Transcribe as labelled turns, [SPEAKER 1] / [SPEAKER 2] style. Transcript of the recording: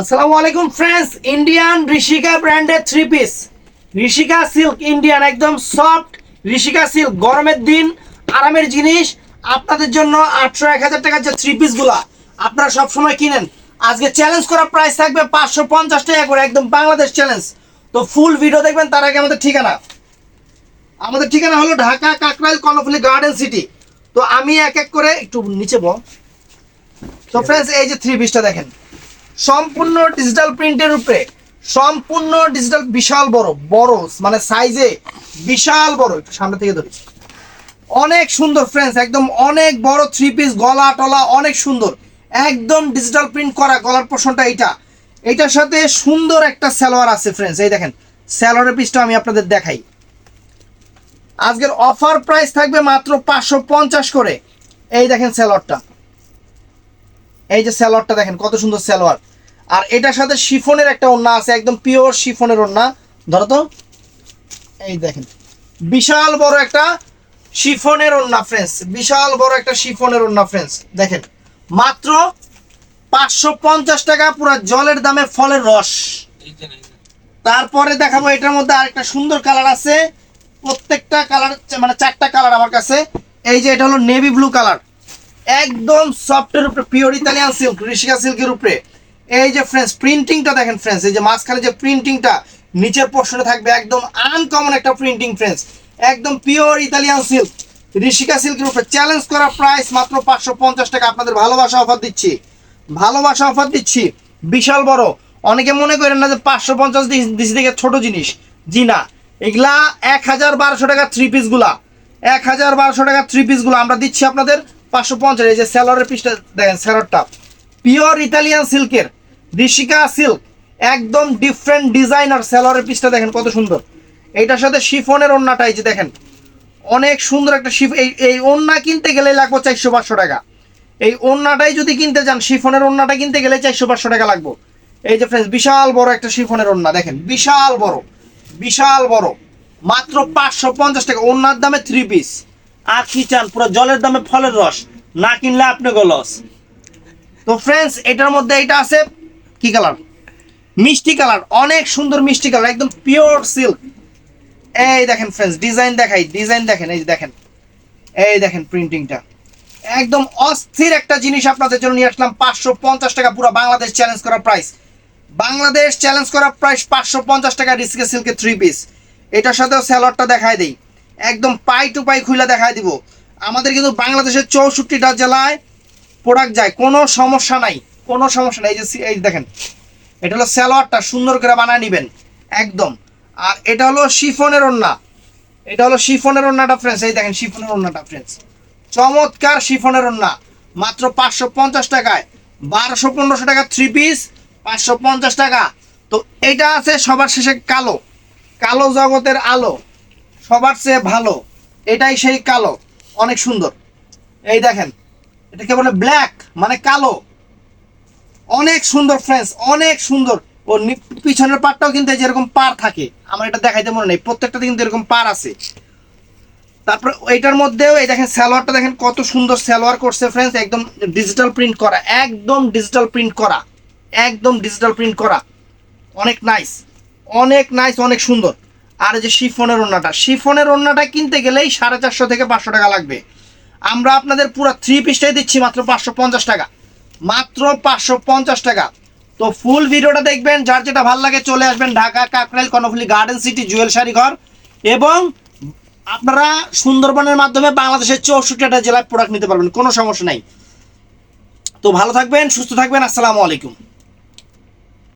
[SPEAKER 1] আসসালামু আলাইকুম friends Indian Rishika ব্র্যান্ডের three piece Rishika silk Indian একদম সফট ঋষিকা সিল্ক গরমের দিন, আরামের জিনিস। আপনাদের জন্য আটশো এক হাজার টাকার যে থ্রি পিসগুলা আপনারা সবসময় কিনেন। আজকে চ্যালেঞ্জ করা প্রাইস থাকবে পাঁচশো পঞ্চাশ টাকা করে, একদম বাংলাদেশ চ্যালেঞ্জ তো ফুল ভিডিও দেখবেন, তার আগে আমাদের ঠিকানা। আমাদের ঠিকানা হলো ঢাকা কাকরাইল কর্ণফুলি গার্ডেন সিটি তো আমি এক এক করে একটু নিচে বল তো ফ্রেন্ডস এই যে থ্রি পিসটা দেখেন। সম্পূর্ণ ডিজিটাল প্রিন্টের উপরে, সম্পূর্ণ ডিজিটাল বিশাল বড় বড় মানে সাইজে বিশাল বড় সামনে থেকে ধরি। অনেক সুন্দর ফ্রেন্ডস একদম অনেক বড় থ্রি পিস গলা টলা, অনেক সুন্দর। একদম ডিজিটাল প্রিন্ট করা গলার পোর্শনটা এইটা। এটার সাথে সুন্দর একটা স্যালোয়ার আছে ফ্রেন্ডস এই দেখেন স্যালোয়ারের পিসটা আমি আপনাদের দেখাই। আজকের অফার প্রাইস থাকবে মাত্র পাঁচশো পঞ্চাশ করে। এই দেখেন সালোয়ারটা। এই যে সালোয়ারটা দেখেন, কত সুন্দর সালোয়ার আর এটার সাথে শিফনের একটা ওড়না আছে, একদম পিওর শিফনের ওড়না। ধরো তো। এই দেখেন, বিশাল বড় একটা শিফনের ওড়না ফ্রেন্ডস বিশাল বড় একটা শিফনের ওড়না ফ্রেন্স দেখেন, মাত্র পাঁচশো পঞ্চাশ টাকা, পুরো জলের দামে ফলের রস। তারপরে দেখাবো, এটার মধ্যে আরেকটা সুন্দর কালার আছে। প্রত্যেকটা কালার মানে চারটা কালার আমার কাছে। এই যে, এটা হলো নেভি ব্লু কালার। একদম সফটের উপরে পিওর ইতালিয়ান সিল্ক ঋষিকা সিল্কের উপরে। এই যে ফ্রেন্ডস প্রিন্টিংটা দেখেন ফ্রেন্ডস এই যে মাঝখানে যে প্রিন্টিংটা নিচের পোর্শনে থাকবে একদম আনকমন একটা প্রিন্টিং ফ্রেন্ডস একদম পিওর ইতালিয়ান সিল্ক ঋষিকা সিল্কের উপরে। চ্যালেঞ্জ করা প্রাইস মাত্র পাঁচশো পঞ্চাশ টাকা। আপনাদের ভালোবাসা অফার দিচ্ছি। ভালোবাসা অফার দিচ্ছি। বিশাল বড়। অনেকে মনে করেন না যে পাঁচশো পঞ্চাশ দিচ্ছি থেকে ছোট জিনিস। জি না। এগুলা এক হাজার বারোশো টাকা থ্রি পিসগুলা এক হাজার বারোশো টাকা থ্রি পিসগুলো আমরা দিচ্ছি আপনাদের পাঁচশো পঞ্চাশ, এই যে স্যালোয়ারের পিসটা দেখেন স্যালোয়ারটা পিওর ইতালিয়ান সিল্কের ঋষিকা সিল্ক একদম ডিফারেন্ট ডিজাইন আর স্যালোয়ারের পিসটা দেখেন কত সুন্দর। এইটার সাথে শিফনের ওড়নাটা এই যে দেখেন, অনেক সুন্দর একটা শিফ, এই এই ওড়না কিনতে গেলে লাগবো চারশো পাঁচশো টাকা। এই ওড়নাটাই যদি কিনতে যান, শিফনের ওড়নাটা কিনতে গেলে চারশো পাঁচশো টাকা লাগবো। এই যে ফ্রেন্ডস বিশাল বড় একটা শিফনের ওড়না দেখেন, বিশাল বড় বিশাল বড়, মাত্র পাঁচশো পঞ্চাশ টাকা ওড়নার দামে থ্রি পিস আর কি চান, পুরো জলের দামে ফলের রস, না কিনলে আপনি লস তো ফ্রেন্ডস এটার মধ্যে এটা আছে, কি কালার মিষ্টি কালার অনেক সুন্দর মিষ্টি কালার একদম পিওর সিল্ক এই দেখেন ফ্রেন্ডস ডিজাইন দেখাই ডিজাইন দেখেন, এই দেখেন। এই দেখেন প্রিন্টিংটা একদম অস্থির একটা জিনিস আপনাদের জন্য নিয়ে আসলাম, পাঁচশো পঞ্চাশ টাকা পুরো বাংলাদেশ চ্যালেঞ্জ করা প্রাইস বাংলাদেশ চ্যালেঞ্জ করা প্রাইস পাঁচশো পঞ্চাশ টাকা রিস্কে সিল্কের থ্রি পিস এটার সাথেও স্যালোয়ারটা দেখায় দেই। একদম পাই টু পাই খুলে দেখায় দিব। আমাদের কিন্তু বাংলাদেশের চৌষট্টিটা জেলায় প্রোডাক্ট যায়। কোনো সমস্যা নাই। কোনো সমস্যা নাই। এই যে এই দেখেন, এটা হলো স্যালোয়ারটা সুন্দর করে বানায় নেবেন। একদম। আর এটা হলো শিফনের ওড়না। এটা হলো শিফনের ওড়নাটা ফ্রেন্ডস এই দেখেন, শিফনের ওড়নাটা ফ্রেন্ডস চমৎকার শিফনের ওড়না। মাত্র পাঁচশো পঞ্চাশ টাকায়। বারোশো, পনেরোশো টাকা থ্রি পিস পাঁচশো পঞ্চাশ টাকা। তো এটা আছে সবার শেষে কালো। কালো জগতের আলো। সবার চেয়ে ভালো, এটাই সেই কালো, অনেক সুন্দর। এই দেখেন, এটাকে বলে ব্ল্যাক মানে কালো। অনেক সুন্দর ফ্রেন্ডস অনেক সুন্দর। ও পিছনের পাটটাও কিন্তু এই যে এরকম পার থাকে, আমার এটা দেখাইতে মনে নেই, প্রত্যেকটাতে কিন্তু এরকম পার আছে। তারপরে এটার মধ্যেও এই দেখেন সালোয়ারটা দেখেন কত সুন্দর সালোয়ার করছে ফ্রেন্ডস একদম ডিজিটাল প্রিন্ট করা, একদম ডিজিটাল প্রিন্ট করা, একদম ডিজিটাল প্রিন্ট করা। অনেক নাইস অনেক নাইস অনেক সুন্দর। আর যে শিফনের ওড়নাটা শিফনের ওড়নাটা কিনতে গেলেই সাড়ে চারশো থেকে পাঁচশো টাকা লাগবে। আমরা আপনাদের পুরো থ্রি পিসটাই দিচ্ছি মাত্র পাঁচশো পঞ্চাশ টাকা। মাত্র পাঁচশো পঞ্চাশ টাকা। তো ফুল ভিডিওটা দেখবেন, যার যেটা ভালো লাগে চলে আসবেন Dhaka Kakrail Karnaphuli garden city jewel sari ঘর। এবং আপনারা সুন্দরবনের মাধ্যমে বাংলাদেশের চৌষট্টিটা জেলায় প্রোডাক্ট নিতে পারবেন, কোনো সমস্যা নাই। তো ভালো থাকবেন, সুস্থ থাকবেন, আসসালামু আলাইকুম।